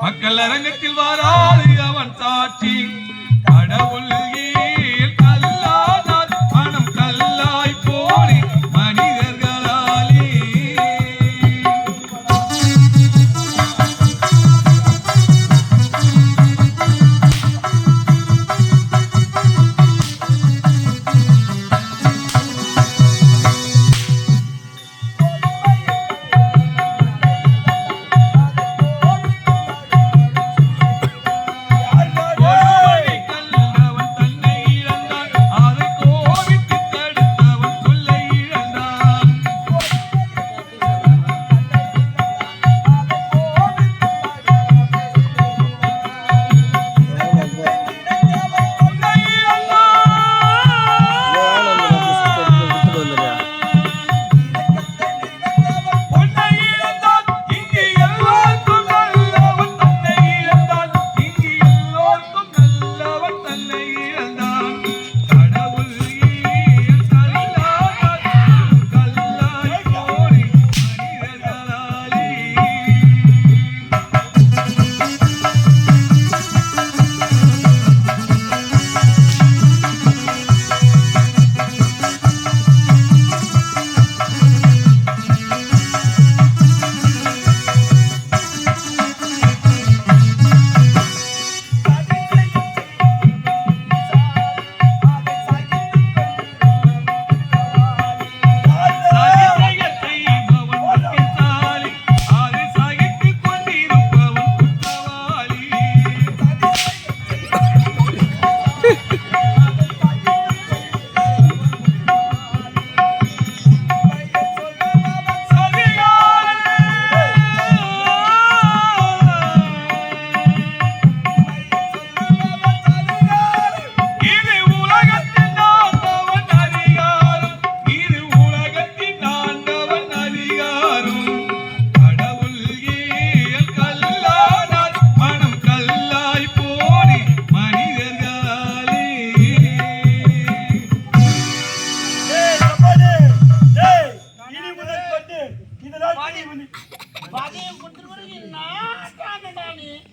மக்கள் அரங்கத்தில் வாராது அவன் சாட்சி. கடவுள்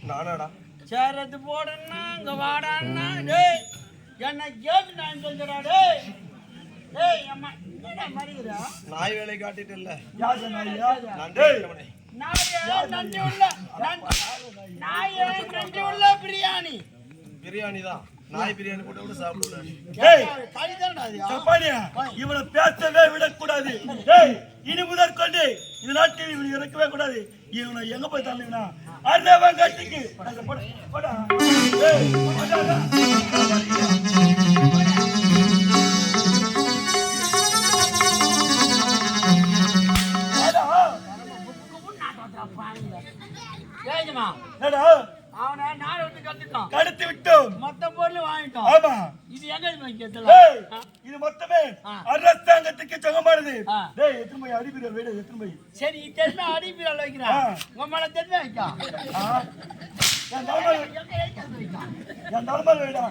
நானாடா. சேரத்து போடன்னா இங்க வாடான்னா டேய் என்ன கேட்டு நான் சொல்றா டேய். டேய் அம்மா என்னடா மறிக்கிறா? நாய் வேலை காட்டிட்டு இல்ல. யார் நாயா நான் டேய் நாயே நன்றி உள்ள நாயே நன்றி உள்ள பிரியாணி. பிரியாணி தான். நாய் பிரியாணி போட்டு கூட சாப்பிடுவேன். இவனை பேசவே விடக்கூடாது. இனி முதற்கொண்டு இந்த நாட்டில் இவனை இறக்கவே கூடாது. இவனை எங்க போய் தள்ளுவீங்கன்னா அண்ணவன் கட்டிக்கு போடா, என்னடா, அவனை நாடு விட்டு கத்துட்டான். கடத்தி விட்டோம். மொத்த பொருள் வாங்கிட்டான் ஆமா. இது எங்க டேய், இது மொத்தமே. அரசாங்கத்துக்கு சொந்தமானது. டேய் எத்தனை போய் அடிக்கிற வீடு எத்தனை போய்? சரி தெரிஞ்ச அடிப்பீரல் வைக்கிறான் ஆ. உங்க மேல தெரிஞ்ச வைக்கா? என் வைக்கா? என் தலைமையில் வீடா?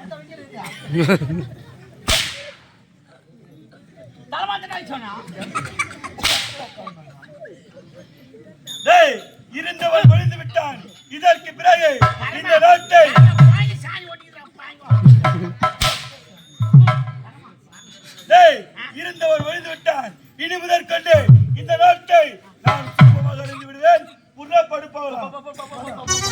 சொன்னா? டேய் இருந்தவன் இழந்து விட்டான் இனி முதற்கொண்டு இந்த நாட்டை நான் சுபமாக அறிந்து விடுவேன். உள்ள படுப்பவர்கள்